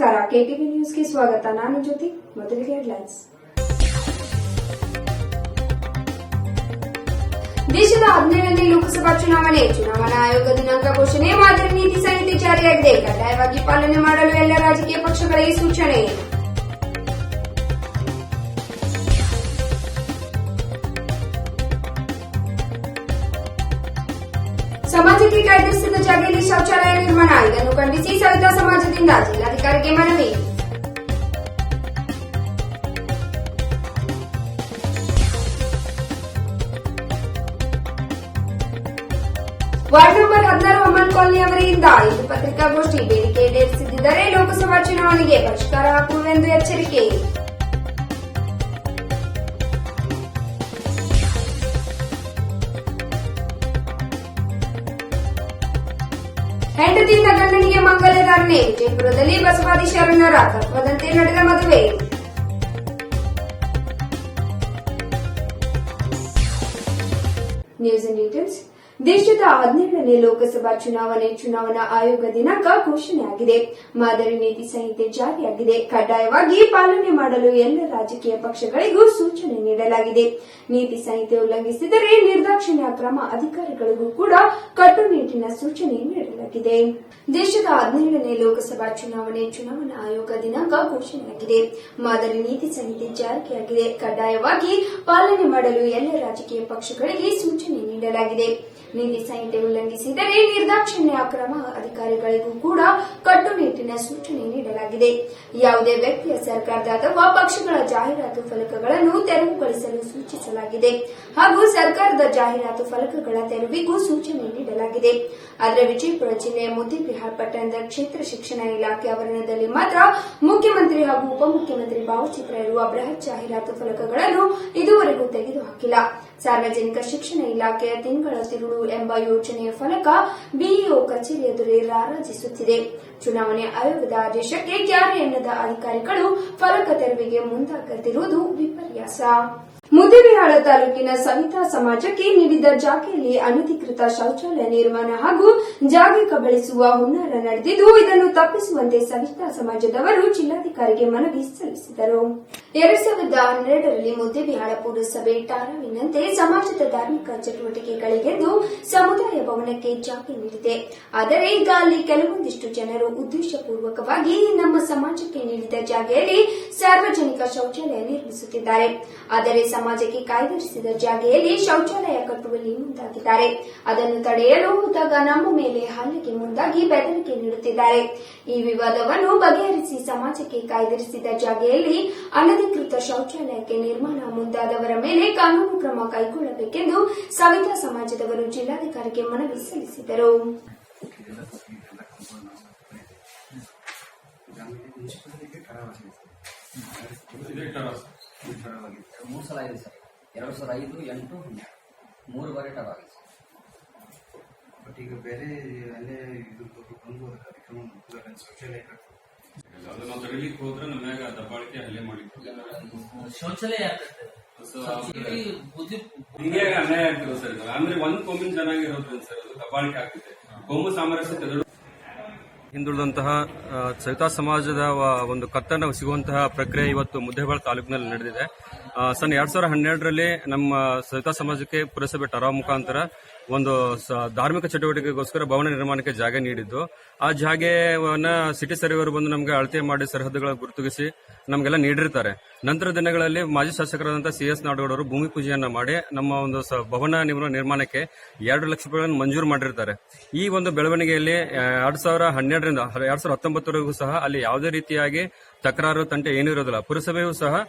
ನಮಸ್ಕಾರ ಕೆಟಿವಿ ನ್ಯೂಸ್ಗೆ ಸ್ವಾಗತ. ನಾನು ಜ್ಯೋತಿ, ಮೊದಲಿಗೆ ಹೆಡ್ಲೈನ್ಸ್ ದೇಶದ ಹದಿನೇಳನೇ ಲೋಕಸಭಾ ಚುನಾವಣೆ. ಚುನಾವಣಾ ಆಯೋಗ ದಿನಾಂಕ ಘೋಷಣೆ. ಮಾದರಿ ನೀತಿ ಸಂಹಿತೆ ಜಾರಿಯಾಗಿದೆ. ಕಡ್ಡಾಯವಾಗಿ ಪಾಲನೆ ಮಾಡಲು ಎಲ್ಲ ರಾಜಕೀಯ ಪಕ್ಷಗಳಿಗೆ ಸೂಚನೆ. ಸಮಾಜಕ್ಕೆ ಕಾಯ್ದಿರಿಸಿದ ಜಾಗೆಯಲ್ಲಿ ಶೌಚಾಲಯ ನಿರ್ಮಾಣ. ಇದನ್ನು ಖಂಡಿಸಿ ಸವಿತಾ ಸಮಾಜದಿಂದ ಜಿಲ್ಲಾಧಿಕಾರಿಗೆ ಮನವಿ. ವಾರ್ಡ್ ನಂಬರ್ ಹದಿನಾರು ಅಮನ್ ಕಾಲೋನಿ ಅವರಿಂದ ಇಂದು ಪತ್ರಿಕಾಗೋಷ್ಠಿ ಬೇಡಿಕೆ ಈಡೇರಿಸದಿದ್ದರೆ ಲೋಕಸಭಾ ಚುನಾವಣೆಗೆ ಪರಿಷ್ಕಾರ ಹಾಕುವೆಂದು ಎಚ್ಚರಿಕೆ. ಹೆಂಡತಿಯಿಂದ ಗಂಡನಿಗೆ ಮಂಗಲಧಾರಣೆ ವಿಜಯಪುರದಲ್ಲಿ ಬಸವಾದಿ ಶರಣರ ತತ್ವದಂತೆ ನಡೆದ ಮದುವೆ ನ್ಯೂಸ್ ಇನ್ ಡೀಟೇಲ್ಸ್ ದೇಶದ ಹದಿನೇಳನೇ ಲೋಕಸಭಾ ಚುನಾವಣೆ ಚುನಾವಣಾ ಆಯೋಗ ದಿನಾಂಕ ಘೋಷಣೆಯಾಗಿದೆ. ಮಾದರಿ ನೀತಿ ಸಂಹಿತೆ ಜಾರಿಯಾಗಿದೆ. ಕಡ್ಡಾಯವಾಗಿ ಪಾಲನೆ ಮಾಡಲು ಎಲ್ಲ ರಾಜಕೀಯ ಪಕ್ಷಗಳಿಗೂ ಸೂಚನೆ ನೀಡಲಾಗಿದೆ. ನೀತಿ ಸಂಹಿತೆ ಉಲ್ಲಂಘಿಸಿದರೆ ನಿರ್ದಾಕ್ಷಿಣ್ಯ ಕ್ರಮ ಅಧಿಕಾರಿಗಳಿಗೂ ಕೂಡ ಕಟ್ಟುನಿಟ್ಟಿನ ಸೂಚನೆ ನೀಡಲಾಗಿದೆ. ದೇಶದ ಹದಿನೇಳನೇ ಲೋಕಸಭಾ ಚುನಾವಣೆ ಚುನಾವಣಾ ಆಯೋಗ ದಿನಾಂಕ ಘೋಷಣೆಯಾಗಿದೆ. ಮಾದರಿ ನೀತಿ ಸಂಹಿತೆ ಜಾರಿಯಾಗಿದೆ. ಕಡ್ಡಾಯವಾಗಿ ಪಾಲನೆ ಮಾಡಲು ಎಲ್ಲ ರಾಜಕೀಯ ಪಕ್ಷಗಳಿಗೆ ಸೂಚನೆ ನೀಡಲಾಗಿದೆ. ನೀತಿ ಸಂಹಿತೆ ಉಲ್ಲಂಘಿಸಿದರೆ ನಿರ್ದಾಕ್ಷಿಣ್ಯ ಕ್ರಮ ಅಧಿಕಾರಿಗಳಿಗೂ ಕೂಡ ಕಟ್ಟುನಿಟ್ಟಿನ ಸೂಚನೆ ನೀಡಲಾಗಿದೆ. ಯಾವುದೇ ವ್ಯಕ್ತಿಯ ಸರ್ಕಾರದ ಅಥವಾ ಪಕ್ಷಗಳ ಜಾಹೀರಾತು ಫಲಕಗಳನ್ನು ತೆರವುಗೊಳಿಸಲು ಸೂಚಿಸಲಾಗಿದೆ. ಹಾಗೂ ಸರ್ಕಾರದ ಜಾಹೀರಾತು ಫಲಕಗಳ ತೆರವಿಗೂ ಸೂಚನೆ ನೀಡಲಾಗಿದೆ. ಆದರೆ ವಿಜಯಪುರ ಜಿಲ್ಲೆಯ ಮುದ್ದಿಬಿಹಾರ್ ಪಟ್ಟಣದ ಕ್ಷೇತ್ರ ಶಿಕ್ಷಣ ಇಲಾಖೆ ಆವರಣದಲ್ಲಿ ಮಾತ್ರ ಮುಖ್ಯಮಂತ್ರಿ ಹಾಗೂ ಉಪಮುಖ್ಯಮಂತ್ರಿ ಭಾವಚಿತ್ರ ಇರುವ ಬೃಹತ್ ಜಾಹೀರಾತು ಫಲಕಗಳನ್ನು ಇದುವರೆಗೂ ತೆಗೆದುಹಾಕಿಲ್ಲ. ಸಾರ್ವಜನಿಕ ಶಿಕ್ಷಣ ಇಲಾಖೆಯ ತಿಂಗಳ ತಿರುಳು ಎಂಬ ಯೋಜನೆಯ ಫಲಕ ಬಿಇಒ ಕಚೇರಿ ಎದುರೇ ರಾರಾಜಿಸುತ್ತಿದೆ. ಚುನಾವಣೆ ಆಯೋಗದ ಆದೇಶಕ್ಕೆ ಕ್ಯಾರೆ ಎನ್ನದ ಅಧಿಕಾರಿಗಳು ಫಲಕ ತೆರವಿಗೆ ಮುಂದಾಗದಿರುವುದು ವಿಪರ್ಯಾಸ. ಮುದ್ದೇಬಿಹಾಳ ತಾಲೂಕಿನ ಸವಿತಾ ಸಮಾಜಕ್ಕೆ ನೀಡಿದ ಜಾಗೆಯಲ್ಲಿ ಅನಧಿಕೃತ ಶೌಚಾಲಯ ನಿರ್ಮಾಣ ಹಾಗೂ ಜಾಗೆ ಕಬಳಿಸುವ ಹುನ್ನಾರ ನಡೆದಿದ್ದು, ಇದನ್ನು ತಪ್ಪಿಸುವಂತೆ ಸವಿತಾ ಸಮಾಜದವರು ಜಿಲ್ಲಾಧಿಕಾರಿಗೆ ಮನವಿ ಸಲ್ಲಿಸಿದರು. ಎರಡ್ ಸಾವಿರದ ಹನ್ನೆರಡರಲ್ಲಿ ಮುದ್ದೇಬಿಹಾಳ ಪುರಸಭೆ ಟಾರಾವಿನಂತೆ ಸಮಾಜದ ಧಾರ್ಮಿಕ ಚಟುವಟಿಕೆಗಳಿಗೆಂದು ಸಮುದಾಯ ಭವನಕ್ಕೆ ಜಾಗೆ ನೀಡಿದೆ. ಆದರೆ, ಈಗ ಅಲ್ಲಿ ಕೆಲವೊಂದಿಷ್ಟು ಜನರು ಉದ್ದೇಶಪೂರ್ವಕವಾಗಿ ನಮ್ಮ ಸಮಾಜಕ್ಕೆ ನೀಡಿದ ಜಾಗೆಯಲ್ಲಿ ಸಾರ್ವಜನಿಕ ಶೌಚಾಲಯ ನಿರ್ಮಿಸುತ್ತಿದ್ದಾರೆ. ಆದರೆ ಸಮಾಜಕ್ಕೆ ಕಾಯ್ದಿರಿಸಿದ ಜಾಗೆಯಲ್ಲಿ ಶೌಚಾಲಯ ಕಟ್ಟುವಲ್ಲಿ ಮುಂದಾಗಿದ್ದಾರೆ. ಅದನ್ನು ತಡೆಯಲು ಹೋದಾಗ ನಮ್ಮ ಮೇಲೆ ಹಲ್ಲೆಗೆ ಮುಂದಾಗಿ ಬೆದರಿಕೆ ನೀಡುತ್ತಿದ್ದಾರೆ. ಈ ವಿವಾದವನ್ನು ಬಗೆಹರಿಸಿ ಸಮಾಜಕ್ಕೆ ಕಾಯ್ದಿರಿಸಿದ ಜಾಗೆಯಲ್ಲಿ ಅನಧಿಕೃತ ಶೌಚಾಲಯಕ್ಕೆ ನಿರ್ಮಾಣ ಮುಂದಾದವರ ಮೇಲೆ ಕಾನೂನು ಕ್ರಮ ಕೈಗೊಳ್ಳಬೇಕೆಂದು ಸವಿತಾ ಸಮಾಜದವರು ಜಿಲ್ಲಾಧಿಕಾರಿಗೆ ಮನವಿ ಸಲ್ಲಿಸಿದರು. ಮೂರು ಸಲ ಆಗಿದೆ ಸರ್. ಎರಡು ಸಾವಿರದ ಐದು ಎಂಟು ಹನ್ನೆರಡು. ಮೂರು ಬಾರಿ ಟರ್ ಆಗಿದೆ ಸರ್. ಬಟ್ ಈಗ ಬೇರೆ ಅಲ್ಲೇ ಇದು ಬಂದು ಕಾರ್ಯಕ್ರಮ ಶೌಚಾಲಯ ತಡಿಲಿಕ್ಕೆ ಹೋದ್ರೆ ನಮ್ಯಾಗ ಮ್ಯಾಗ ದಬ್ಬಾಳಿಕೆ ಹಲ್ಲೆ ಮಾಡಿತ್ತು. ಶೌಚಾಲಯ ಹಿಂಗೆ ಅನ್ಯಾಯ ಆಗ್ತಿರೋ ಸರ್ ಅಂದ್ರೆ ಒಂದ್ ಕೊಂಬಿನ ಚೆನ್ನಾಗಿ ಇರೋದ್ರಿಂದ ಸರ್ ಅದು ದಬ್ಬಾಳಿಕೆ ಆಗ್ತಿದೆ. ಕೋಮು ಸಾಮರಸ್ಯ ತೆಗೆದು ಹಿಂದುಳಿದಂತಹ ಸವಿತಾ ಸಮಾಜದ ಒಂದು ಕತ್ತನ್ನು ಸಿಗುವಂತಹ ಪ್ರಕ್ರಿಯೆ ಇವತ್ತು ಮುದ್ದೇಬಾಳ ತಾಲೂಕಿನಲ್ಲಿ ನಡೆದಿದೆ. ಸನ್ ಎರಡ್ ಸಾವಿರದ ಹನ್ನೆರಡರಲ್ಲಿ ನಮ್ಮ ಸವಿತಾ ಸಮಾಜಕ್ಕೆ ಪುರಸಭೆ ಟರಾವ್ ಮುಖಾಂತರ ಒಂದು ಧಾರ್ಮಿಕ ಚಟುವಟಿಕೆಗೋಸ್ಕರ ಭವನ ನಿರ್ಮಾಣಕ್ಕೆ ಜಾಗ ನೀಡಿದ್ದು. ಆ ಜಾಗವನ್ನ ಸಿಟಿ ಸರ್ವೇರು ಬಂದು ನಮಗೆ ಅಳತೆ ಮಾಡಿ ಸರಹದ್ದುಗಳ ಗುರುತಿಸಿ ನಮಗೆಲ್ಲ ನೀಡಿರ್ತಾರೆ. ನಂತರ ದಿನಗಳಲ್ಲಿ ಮಾಜಿ ಶಾಸಕರಾದಂತಹ ಸಿ ಎಸ್ ನಾಡಗೌಡರು ಭೂಮಿ ಪೂಜೆಯನ್ನ ಮಾಡಿ ನಮ್ಮ ಒಂದು ಭವನ ನಿರ್ಮ- ನಿರ್ಮಾಣಕ್ಕೆ ಎರಡು ಲಕ್ಷ ರೂಪಾಯಿಗಳನ್ನು ಮಂಜೂರು ಮಾಡಿರ್ತಾರೆ. ಈ ಒಂದು ಬೆಳವಣಿಗೆಯಲ್ಲಿ ಎರಡ್ ಸಾವಿರ ಹನ್ನೆರಡರಿಂದ, ಎರಡ್ ಸಾವಿರದ ಹತ್ತೊಂಬತ್ತರವರೆಗೂ ಸಹ ಅಲ್ಲಿ ಯಾವುದೇ ರೀತಿಯಾಗಿ ತಕರಾರು, ತಂಟೆ ಏನೂ ಇರೋದಿಲ್ಲ. ಪುರಸಭೆಯೂ ಸಹ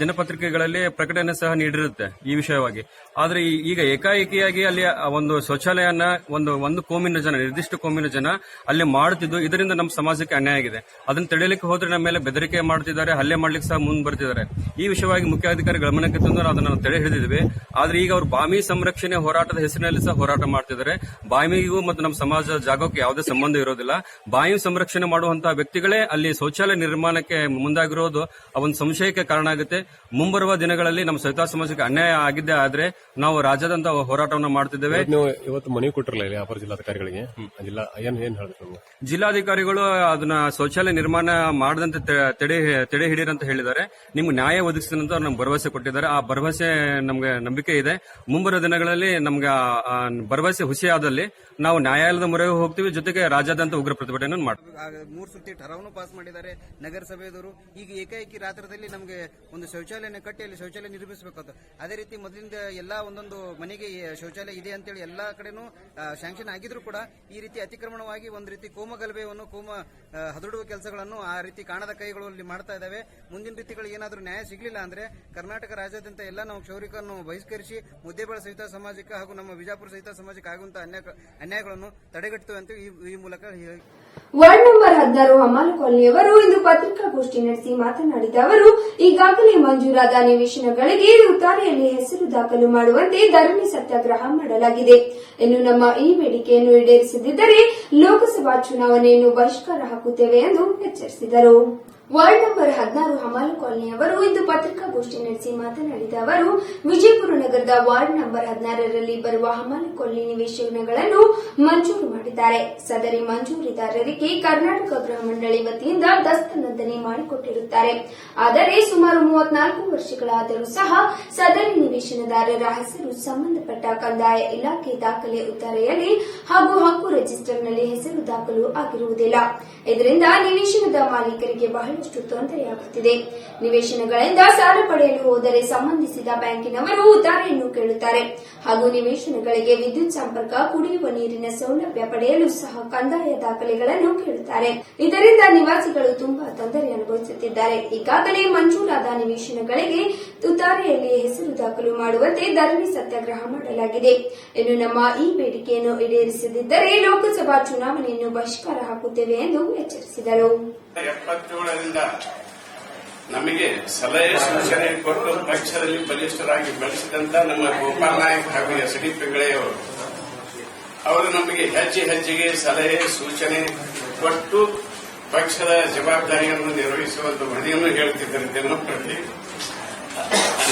ದಿನಪತ್ರಿಕೆಗಳಲ್ಲಿ ಪ್ರಕಟಣೆ ಸಹ ನೀಡಿರುತ್ತೆ ಈ ವಿಷಯವಾಗಿ. ಆದ್ರೆ ಈಗ ಏಕಾಏಕಿಯಾಗಿ ಅಲ್ಲಿ ಒಂದು ಶೌಚಾಲಯನ ಒಂದು ಒಂದು ಕೋಮಿನ ಜನ, ನಿರ್ದಿಷ್ಟ ಕೋಮಿನ ಜನ ಅಲ್ಲಿ ಮಾಡುತ್ತಿದ್ದು, ಇದರಿಂದ ನಮ್ಮ ಸಮಾಜಕ್ಕೆ ಅನ್ಯಾಯ ಆಗಿದೆ. ಅದನ್ನು ತಡೆಯಲಿಕ್ಕೆ ಹೋದ್ರೆ ನಮ್ಮ ಮೇಲೆ ಬೆದರಿಕೆ ಮಾಡುತ್ತಿದ್ದಾರೆ, ಹಲ್ಲೆ ಮಾಡ್ಲಿಕ್ಕೆ ಸಹ ಮುಂದೆ ಬರ್ತಿದ್ದಾರೆ. ಈ ವಿಷಯವಾಗಿ ಮುಖ್ಯಾಧಿಕಾರಿ ಗಮನಕ್ಕೆ ತಂದು ಅದನ್ನ ತಡೆ ಹಿಡಿದಿದ್ವಿ. ಆದ್ರೆ ಈಗ ಅವರು ಬಾಮಿ ಸಂರಕ್ಷಣೆ ಹೋರಾಟದ ಹೆಸರಿನಲ್ಲಿ ಸಹ ಹೋರಾಟ ಮಾಡ್ತಿದ್ದಾರೆ. ಬಾಮಿಗೂ ಮತ್ತು ನಮ್ಮ ಸಮಾಜ ಜಾಗಕ್ಕೆ ಯಾವುದೇ ಸಂಬಂಧ ಇರೋದಿಲ್ಲ. ಬಾಯಿ ಸಂರಕ್ಷಣೆ ಮಾಡುವಂತಹ ವ್ಯಕ್ತಿಗಳೇ ಅಲ್ಲಿ ಶೌಚಾಲಯ ನಿರ್ಮಾಣಕ್ಕೆ ಮುಂದಾಗಿರೋದು ಆ ಒಂದು ಸಂಶಯಕ್ಕೆ ಕಾರಣ ಆಗುತ್ತೆ. ಆಗುತ್ತೆ. ಮುಂಬರುವ ದಿನಗಳಲ್ಲಿ ನಮ್ಮ ಸವಿತಾ ಸಮಾಜಕ್ಕೆ ಅನ್ಯಾಯ ಆಗಿದ್ದೇ ಆದ್ರೆ ನಾವು ರಾಜ್ಯಾದ್ಯಂತ ಹೋರಾಟವನ್ನು ಮಾಡ್ತಿದ್ದೇವೆ. ನೀವು ಇವತ್ತು ಮನವಿ ಕೊಟ್ಟಿರಲಿಲ್ಲ ಅಪರ ಜಿಲ್ಲಾಧಿಕಾರಿಗಳಿಗೆ? ಜಿಲ್ಲಾ ಏನ್ ಏನ್ ಹೇಳಿದ್ರು ಜಿಲ್ಲಾಧಿಕಾರಿಗಳು ಅದನ್ನ ಶೌಚಾಲಯ ನಿರ್ಮಾಣ ಮಾಡದಂತೆ ತಡೆ ತಡೆ ಹಿಡಿಯರಂತ ಅಂತ ಹೇಳಿದ್ದಾರೆ. ನಿಮ್ಗೆ ನ್ಯಾಯ ಒದಗಿಸ್ತೀನಿ ಅಂತ ನಮ್ಗೆ ಭರವಸೆ ಕೊಟ್ಟಿದ್ದಾರೆ. ಆ ಭರವಸೆ ನಮ್ಗೆ ನಂಬಿಕೆ ಇದೆ. ಮುಂಬರುವ ದಿನಗಳಲ್ಲಿ ನಮ್ಗೆ ಭರವಸೆ ಹುಸಿ ಆದಲ್ಲಿ ನಾವು ನ್ಯಾಯಾಲಯದ ಮೊರೆ ಹೋಗ್ತೀವಿ, ಜೊತೆಗೆ ರಾಜ್ಯಾದ್ಯಂತ ಉಗ್ರ ಪ್ರತಿಭಟನೆ ಮಾಡ್ತೀವಿ ಮೂರು ಸುತ್ತಿ ಠರಾವನು ಪಾಸ್ ಮಾಡಿದ್ದಾರೆ ನಗರಸಭೆಯವರು. ಈಗ ಏಕಾಏಕಿ ರಾತ್ರದಲ್ಲಿ ನಮಗೆ ಒಂದು ಶೌಚಾಲಯನ ಕಟ್ಟಿ ಅಲ್ಲಿ ಶೌಚಾಲಯ ನಿರ್ಮಿಸಬೇಕಾದ ಅದೇ ರೀತಿ ಮೊದಲಿಂದ ಎಲ್ಲಾ ಒಂದೊಂದು ಮನೆಗೆ ಶೌಚಾಲಯ ಇದೆ ಅಂತೇಳಿ ಎಲ್ಲಾ ಕಡೆನೂ ಶಾಂಕ್ಷನ್ ಆಗಿದ್ರು ಕೂಡ ಈ ರೀತಿ ಅತಿಕ್ರಮಣವಾಗಿ ಒಂದು ರೀತಿ ಕೋಮ ಗಲಭೆಯನ್ನು, ಕೋಮ ಹದಡುವ ಕೆಲಸಗಳನ್ನು ಆ ರೀತಿ ಕಾಣದ ಕೈಗಳು ಅಲ್ಲಿ ಮಾಡ್ತಾ ಇದ್ದಾವೆ. ಮುಂದಿನ ರೀತಿಗಳು ಏನಾದರೂ ನ್ಯಾಯ ಸಿಗಲಿಲ್ಲ ಅಂದ್ರೆ ಕರ್ನಾಟಕ ರಾಜ್ಯಾದ್ಯಂತ ಎಲ್ಲ ನಾವು ಕ್ಷೌರಿಕನ್ನು ಬಹಿಷ್ಕರಿಸಿ ಮುದ್ದೇಬಳ ಸಹಿತ ಸಮಾಜಕ್ಕೆ ಹಾಗೂ ನಮ್ಮ ವಿಜಾಪುರ ಸಹಿತ ಸಮಾಜಕ್ಕೆ ಆಗುವಂತಹ ಅನ್ಯಾಯ ಅನ್ಯಾಯಗಳನ್ನು ತಡೆಗಟ್ಟುತ್ತೇವೆ ಅಂತ ಈ- ಮೂಲಕ ವಾರ್ಡ್ ನಂಬರ್ ಹದಿನಾರು ಹಮಾಲು ಕಾಲನಿಯವರು ಇಂದು ಪತ್ರಿಕಾಗೋಷ್ಠಿ ನಡೆಸಿ ಮಾತನಾಡಿದ ಅವರು, ಈಗಾಗಲೇ ಮಂಜೂರಾದ ನಿವೇಶನಗಳಿಗೆ ಉತ್ತಾರೆಯಲ್ಲಿ ಹೆಸರು ದಾಖಲು ಮಾಡುವಂತೆ ಧರಣಿ ಸತ್ಯಾಗ್ರಹ ಮಾಡಲಾಗಿದೆ. ಇನ್ನು ನಮ್ಮ ಈ ಬೇಡಿಕೆಯನ್ನು ಈಡೇರಿಸದಿದ್ದರೆ ಲೋಕಸಭಾ ಚುನಾವಣೆಯನ್ನು ಬಹಿಷ್ಕಾರ ಹಾಕುತ್ತೇವೆ ಎಂದು ಎಚ್ಚರಿಸಿದರು. ವಾರ್ಡ್ ನಂಬರ್ ಹದಿನಾರು ಹಮಾಲು ಕಾಲೋನಿಯವರು ಇಂದು ಪತ್ರಿಕಾಗೋಷ್ಠಿ ನಡೆಸಿ ಮಾತನಾಡಿದ ಅವರು, ವಿಜಯಪುರ ನಗರದ ವಾರ್ಡ್ ನಂಬರ್ ಹದಿನಾರರಲ್ಲಿ ಬರುವ ಹಮಾಲು ಕಾಲೋನಿ ನಿವೇಶನಗಳನ್ನು ಮಂಜೂರು ಮಾಡಿದ್ದಾರೆ. ಸದರಿ ಮಂಜೂರಿದಾರರಿಗೆ ಕರ್ನಾಟಕ ಗೃಹ ಮಂಡಳಿ ವತಿಯಿಂದ ದಸ್ತನಂದನೆ ಮಾಡಿಕೊಟ್ಟಿರುತ್ತಾರೆ. ಆದರೆ ಸುಮಾರು ಮೂವತ್ನಾಲ್ಕು ವರ್ಷಗಳಾದರೂ ಸಹ ಸದರಿ ನಿವೇಶನದಾರರ ಹೆಸರು ಸಂಬಂಧಪಟ್ಟ ಕಂದಾಯ ಇಲಾಖೆ ದಾಖಲೆ ಉತ್ತರೆಯಲ್ಲಿ ಹಾಗೂ ಹಕ್ಕು ರಿಜಿಸ್ಟರ್ನಲ್ಲಿ ಹೆಸರು ದಾಖಲು ಆಗಿರುವುದಿಲ್ಲ. ಇದರಿಂದ ನಿವೇಶನದ ಮಾಲೀಕರಿಗೆ ಬಹಳಷ್ಟು ತೊಂದರೆಯಾಗುತ್ತಿದೆ. ನಿವೇಶನಗಳಿಂದ ಸಾಲ ಪಡೆಯಲು ಹೋದರೆ ಸಂಬಂಧಿಸಿದ ಬ್ಯಾಂಕಿನವರು ದಾರಿಯನ್ನು ಕೇಳುತ್ತಾರೆ. ಹಾಗೂ ನಿವೇಶನಗಳಿಗೆ ವಿದ್ಯುತ್ ಸಂಪರ್ಕ, ಕುಡಿಯುವ ನೀರಿನ ಸೌಲಭ್ಯ ಪಡೆಯಲು ಸಹ ಕಂದಾಯ ದಾಖಲೆಗಳನ್ನು ಕೇಳುತ್ತಾರೆ. ಇದರಿಂದ ನಿವಾಸಿಗಳು ತುಂಬಾ ತೊಂದರೆ ಅನುಭವಿಸುತ್ತಿದ್ದಾರೆ. ಈಗಾಗಲೇ ಮಂಜೂರಾದ ನಿವೇಶನಗಳಿಗೆ ತುತ್ತಾರೆಯಲ್ಲಿ ಹೆಸರು ದಾಖಲು ಮಾಡುವಂತೆ ಧರಣಿ ಸತ್ಯಾಗ್ರಹ ಮಾಡಲಾಗಿದೆ. ಇನ್ನು ನಮ್ಮ ಈ ಬೇಡಿಕೆಯನ್ನು ಈಡೇರಿಸದಿದ್ದರೆ ಲೋಕಸಭಾ ಚುನಾವಣೆಯನ್ನು ಬಹಿಷ್ಕಾರ ಹಾಕುತ್ತೇವೆ ಎಂದು ಎಚ್ಚರಿಸಿದರು. ನಮಗೆ ಸಲಹೆ ಸೂಚನೆ ಕೊಟ್ಟು ಪಕ್ಷದಲ್ಲಿ ಬಲಿಷ್ಠರಾಗಿ ಬೆಳೆಸಿದಂತ ನಮ್ಮ ಗೋಪಾಲ್ ನಾಯಕ್ ಹಾಗೂ ಎಸ್ ಡಿ ಅವರು ನಮಗೆ ಹೆಜ್ಜೆ ಹೆಜ್ಜೆಗೆ ಸಲಹೆ ಸೂಚನೆ ಕೊಟ್ಟು ಪಕ್ಷದ ಜವಾಬ್ದಾರಿಯನ್ನು ನಿರ್ವಹಿಸುವಂತ ಹೊಣೆಯನ್ನು ಹೇಳ್ತಿದ್ದಾರೆ. ದಿನಪ್ರತಿ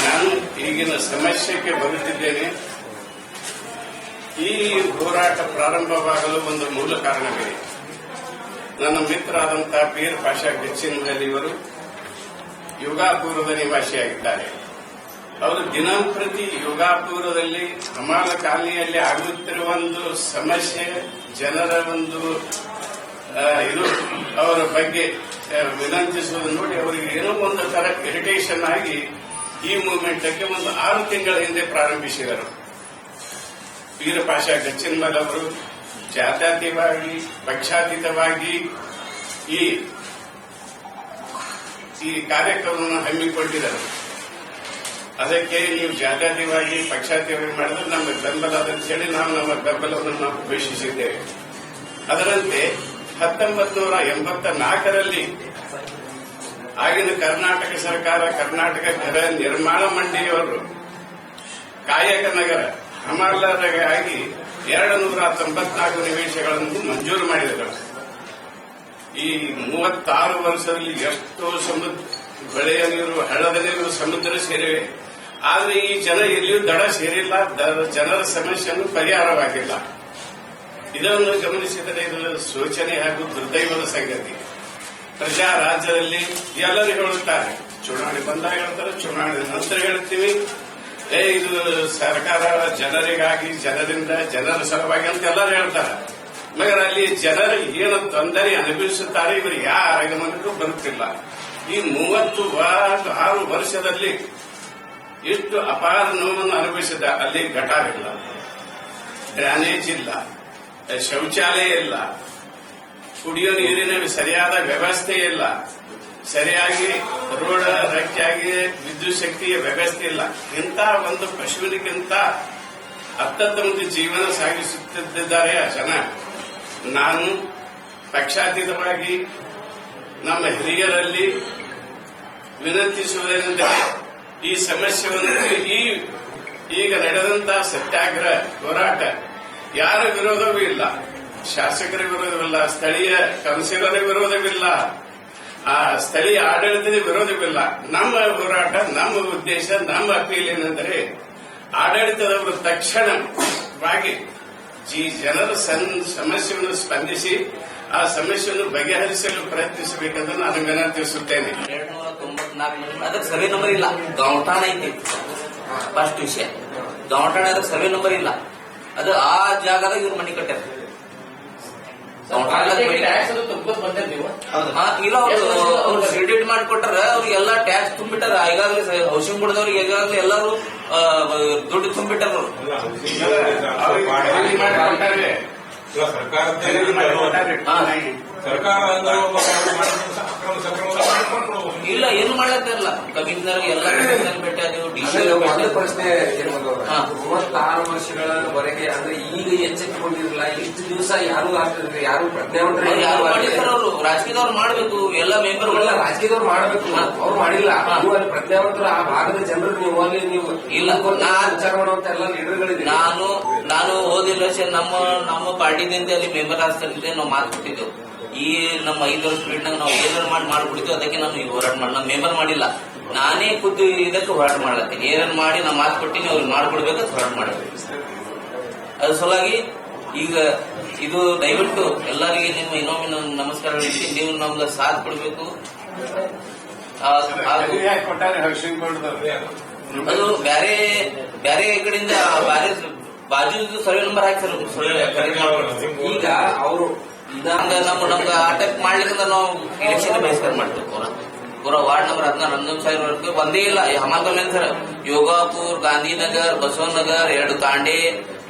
ನಾನು ಈಗಿನ ಸಮಸ್ಯೆಗೆ ಬರುತ್ತಿದ್ದೇನೆ. ಈ ಹೋರಾಟ ಪ್ರಾರಂಭವಾಗಲು ಒಂದು ಮೂಲ ಕಾರಣವಿದೆ. ನನ್ನ ಮಿತ್ರರಾದಂತಹ ಪೀರ್ ಪಾಷಾ ಗೆಚ್ಚಿನಲ್ಲಿ ಇವರು ಯುಗಾಪುರದ ನಿವಾಸಿಯಾಗಿದ್ದಾರೆ. ಅವರು ದಿನಂಪ್ರತಿ ಯುಗಾಪೂರ್ವದಲ್ಲಿ ಹಮಾಲ ಕಾಲನಿಯಲ್ಲಿ ಆಗುತ್ತಿರುವ ಒಂದು ಸಮಸ್ಯೆ, ಜನರ ಒಂದು ಇದು ಅವರ ಬಗ್ಗೆ ವಿನಂತಿಸುವುದು ನೋಡಿ, ಅವರಿಗೆ ಏನೋ ಒಂದು ತರ ಇರಿಟೇಷನ್ ಆಗಿ ಈ ಮೂವ್ಮೆಂಟ್ಗೆ ಒಂದು ಆರು ತಿಂಗಳ ಹಿಂದೆ ಪ್ರಾರಂಭಿಸಿದರು. ವೀರಪಾಷ ಗಚ್ಚಿನ್ಮಲ್ ಅವರು ಜಾತ್ಯಾತೀತವಾಗಿ, ಪಕ್ಷಾತೀತವಾಗಿ ಈ ಈ ಕಾರ್ಯಕ್ರಮವನ್ನು ಹಮ್ಮಿಕೊಂಡಿದ್ದರು. ಅದಕ್ಕೆ ನೀವು ಜಾತ್ಯಾತೀತವಾಗಿ, ಪಕ್ಷಾತೀತವಾಗಿ ಮಾಡಿದ್ರೆ ನಮ್ಮ ಬೆಂಬಲ ಅಂತ ಹೇಳಿ ನಾವು ನಮ್ಮ ಬೆಂಬಲವನ್ನು ನಾವು ಅದರಂತೆ ಹತ್ತೊಂಬತ್ತು ನೂರ ಎಂಬತ್ತ ನಾಲ್ಕರಲ್ಲಿ ಆಗಿನ ಕರ್ನಾಟಕ ಸರ್ಕಾರ, ಕರ್ನಾಟಕ ಗೃಹ ನಿರ್ಮಾಣ ಮಂಡಳಿಯವರು. ಕಾಯಕ ನಗರ ಆಗಿ ಎರಡು ನೂರ ತೊಂಬತ್ನಾಲ್ಕು ನಿವೇಶಗಳನ್ನು ಮಂಜೂರು ಮಾಡಿದರು. ಈ ಮೂವತ್ತಾರು ವರ್ಷದಲ್ಲಿ ಎಷ್ಟೋ ಸಮುದ್ರ ಬೆಳೆಯ ನೀರು, ಹಳ್ಳದ ನೀರು ಸಮುದ್ರ ಸೇರಿವೆ. ಆದರೆ ಈ ಜನ ಎಲ್ಲಿಯೂ ದಡ ಸೇರಿಲ್ಲ ಜನರ ಸಮಸ್ಯೆಯನ್ನು ಪರಿಹಾರವಾಗಿಲ್ಲ. ಇದನ್ನು ಗಮನಿಸಿದರೆ ಇದು ಸೂಚನೆ ಹಾಗೂ ದುರ್ದೈವದ ಸಂಗತಿ. ಪ್ರಜಾ ರಾಜ್ಯದಲ್ಲಿ ಎಲ್ಲರೂ ಹೇಳುತ್ತಾರೆ. ಚುನಾವಣೆ ಬಂದಾಗ ಹೇಳ್ತಾರೆ, ಚುನಾವಣೆ ನಂತರ ಹೇಳ್ತೀವಿ. ಏ, ಇದು ಸರ್ಕಾರ ಜನರಿಗಾಗಿ, ಜನರಿಂದ, ಜನರ ಸಲುವಾಗಿ ಅಂತ ಎಲ್ಲರೂ ಹೇಳ್ತಾರೆ. ಮಗರ ಅಲ್ಲಿ ಜನರು ಏನು ತೊಂದರೆ ಅನುಭವಿಸುತ್ತಾರೆ, ಇವರು ಯಾರ ಗಮನಕ್ಕೂ ಬರುತ್ತಿಲ್ಲ. ಈ ಮೂವತ್ತು ಆರು ವರ್ಷದಲ್ಲಿ ಎಷ್ಟು ಅಪಾರ ನೋವನ್ನು ಅನುಭವಿಸಿದ ಅಲ್ಲಿ ಗಟಾರಿಲ್ಲ ಡ್ರಾನೇಜ್ ಇಲ್ಲ. ಶೌಚಾಲಯ ಇಲ್ಲ. ಕುಡಿಯೋ ನೀರಿನ ಸರಿಯಾದ ವ್ಯವಸ್ಥೆ ಇಲ್ಲ. ಸರಿಯಾಗಿ ರೋಡ್ ರಕ್ಕೆಯಾಗಿ ವಿದ್ಯುತ್ ಶಕ್ತಿಯ ವ್ಯವಸ್ಥೆ ಇಲ್ಲ. ಇಂಥ ಒಂದು ಪಶುವಿನಿಗಿಂತ ಅತ್ಯುತ್ತಮ ಜೀವನ ಸಾಗಿಸುತ್ತಿದ್ದಾರೆ ಆ ಜನ. ನಾನು ಪಕ್ಷಾತೀತವಾಗಿ ನಮ್ಮ ಹಿರಿಯರಲ್ಲಿ ವಿನಂತಿಸುವುದೇನೆಂದರೆ ಈ ಸಮಸ್ಯೆಯನ್ನು ಈ ಈಗ ನಡೆದಂತಹ ಸತ್ಯಾಗ್ರಹ ಹೋರಾಟ ಯಾರ ವಿರೋಧವೂ ಇಲ್ಲ. ಶಾಸಕರ ವಿರೋಧವಿಲ್ಲ ಸ್ಥಳೀಯ ಕೌನ್ಸಿಲರ ವಿರೋಧವಿಲ್ಲ ಆ ಸ್ಥಳೀಯ ಆಡಳಿತದ ವಿರೋಧವಿಲ್ಲ ನಮ್ಮ ಹೋರಾಟ ನಮ್ಮ ಉದ್ದೇಶ ನಮ್ಮ ಅಪೀಲ್ ಏನಂದ್ರೆ ಆಡಳಿತದವರು ತಕ್ಷಣವಾಗಿ ಈ ಜನರ ಸಮಸ್ಯೆಯನ್ನು ಸ್ಪಂದಿಸಿ ಆ ಸಮಸ್ಯೆಯನ್ನು ಬಗೆಹರಿಸಲು ಪ್ರಯತ್ನಿಸಬೇಕೆಂದು ನಾನು ವಿನಂತಿಸುತ್ತೇನೆ ತೊಂಬತ್ನಾಲ್ಕು ಅದಕ್ಕೆ ಸರ್ವೆ ನಂಬರ್ ಇಲ್ಲ. ಗೌಟಾಣ ಐತಿ. ಫಸ್ಟ್ ವಿಷಯ. ಗೌಟಾಣ ಅದಕ್ಕೆ ಸರ್ವೆ ನಂಬರ್ ಇಲ್ಲ. ಅದು ಆ ಜಾಗದಾಗ ಇವ್ರು ಮನೆ ಕಟ್ಟಾರ ಹಾ, ಇಲ್ಲ ಅವ್ರು ಕ್ರೆಡಿಟ್ ಮಾಡಿಕೊಟ್ಟಾರ ಅವ್ರಿಗೆಲ್ಲಾ ಟ್ಯಾಕ್ಸ್ ತುಂಬಿಟ್ಟಾರ. ಈಗಾಗಲೇ ಹೌಸಿಂಗ್ ಬೋರ್ಡ್ದವ್ರಿಗೆ ಈಗಾಗಲೇ ಎಲ್ಲಾರು ದುಡ್ಡು ತುಂಬಿಟ್ಟಾರ ಅವ್ರು. ಸರ್ಕಾರ ಅಕ್ರಮ ಸಕ್ರಮ ಮಾಡ್ಕೊಂಡು ಇಲ್ಲ ಏನು ಮಾಡತ್ತಿರಲ್ಲ ಕಮಿಷನರ್ ಎಲ್ಲ ಕಮಿಷನರ್ ಭೇಟಿ ಆದೆವು ಡಿ ಸಿ ಮೊದಲ ಪ್ರಶ್ನೆ. ಮೂವತ್ತಾರು ವರ್ಷಗಳವರೆಗೆ ಅಂದ್ರೆ ಈಗ ಎಚ್ಚೆತ್ತುಕೊಂಡಿರಲಿಲ್ಲ ಇಷ್ಟು ದಿವಸ ಯಾರು ಆಗ್ತಿದ್ರೆ ಯಾರು ಪ್ರಜ್ಞಾವಂತರು ಯಾರು. ಅವರು ರಾಜಕೀಯದವ್ರು ಮಾಡ್ಬೇಕು ಎಲ್ಲ ಮೆಂಬರ್ ಅವರೆಲ್ಲ ರಾಜಕೀಯದವ್ರು ಮಾಡಬೇಕು. ಅವ್ರು ಮಾಡಿಲ್ಲ. ನೀವು ಅಲ್ಲಿ ಪ್ರಜ್ಞಾವಂತರು ಆ ಭಾಗದ ಜನರು ನೀವು ಅಲ್ಲಿ ನೀವು ಇಲ್ಲ. ವಿಚಾರ ಮಾಡುವಂತ ಎಲ್ಲ ಲೀಡರ್ಗಳಿದೆ ನಾನು ನಾನು ಓದಿಲ್ಲ ವರ್ಷ ನಮ್ಮ ನಮ್ಮ ಪಾರ್ಟಿದಿಂದ ಅಲ್ಲಿ ಮೆಂಬರ್ ಆಗ್ತಿದ್ದೆ ನಾವು ಮಾತು ಕೊಟ್ಟಿದ್ದೆವು ಈ ನಮ್ಮ ಐದು ವರ್ಷ ಪೀರಿಯಡ್ನಾಗ ನಾವು ಏನಾರು ಮಾಡಿ ಮಾಡ್ಬಿಡ್ತೀವಿ ಅದಕ್ಕೆ ನಾನು ಈಗ ಹೋರಾಟ ಮಾಡಿ ನಾನು ಮೆಂಬರ್ ಮಾಡಿಲ್ಲ. ನಾನೇ ಖುದ್ದು ಇದಕ್ಕೆ ಹೋರಾಟ ಮಾಡ್ಲತ್ತೀನಿ. ಏನಾರು ಮಾಡಿ ನಾ ಮಾತು ಕೊಟ್ಟಿನಿ ಅವ್ರಿಗೆ ಮಾಡ್ಕೊಡ್ಬೇಕಂತ ಹೋರಾಟ ಮಾಡಬೇಕು. ಅದ್ರ ಸಲುವಾಗಿ ಈಗ ಇದು ದಯವಿಟ್ಟು ಎಲ್ಲರಿಗೆ ನಿಮ್ಮ ಇನ್ನೊಮ್ಮೆ ನಮಸ್ಕಾರ ಹೇಳಿ ನೀವು ನಮ್ಗೆ ಸಾಥ್ ಕೊಡ್ಬೇಕು. ಅದು ಬ್ಯಾರೆ ಬ್ಯಾರೆ ಬೇರೆ ಕಡೆಯಿಂದ ಬ್ಯಾರೆ ಬಾಜು ಸರ್ವೆ ನಂಬರ್ ಹಾಕ್ತಾರೆ ಸರ್ ಈಗ ಅವರು ಹಂಗ ನಮ್ಮ ಮಾಡ್ಲಿಕ್ಕೆ ನಾವು ಎಲೆಕ್ಷನ್ ಬಹಿಷ್ಕಾರ ಮಾಡ್ತೇವೆ ಪೂರ. ಪೂರ ವಾರ್ಡ್ ನಂಬರ್ ಹದಿನಾರು, ಹನ್ನೊಂದು ಸಾವಿರ ಒಂದೇ ಇಲ್ಲ. ಹಮಾಕಲ್ ಸರ್? ಯೋಗಾಪುರ್, ಗಾಂಧಿನಗರ್, ಬಸವನಗರ್, ಎರಡು ತಾಂಡೆ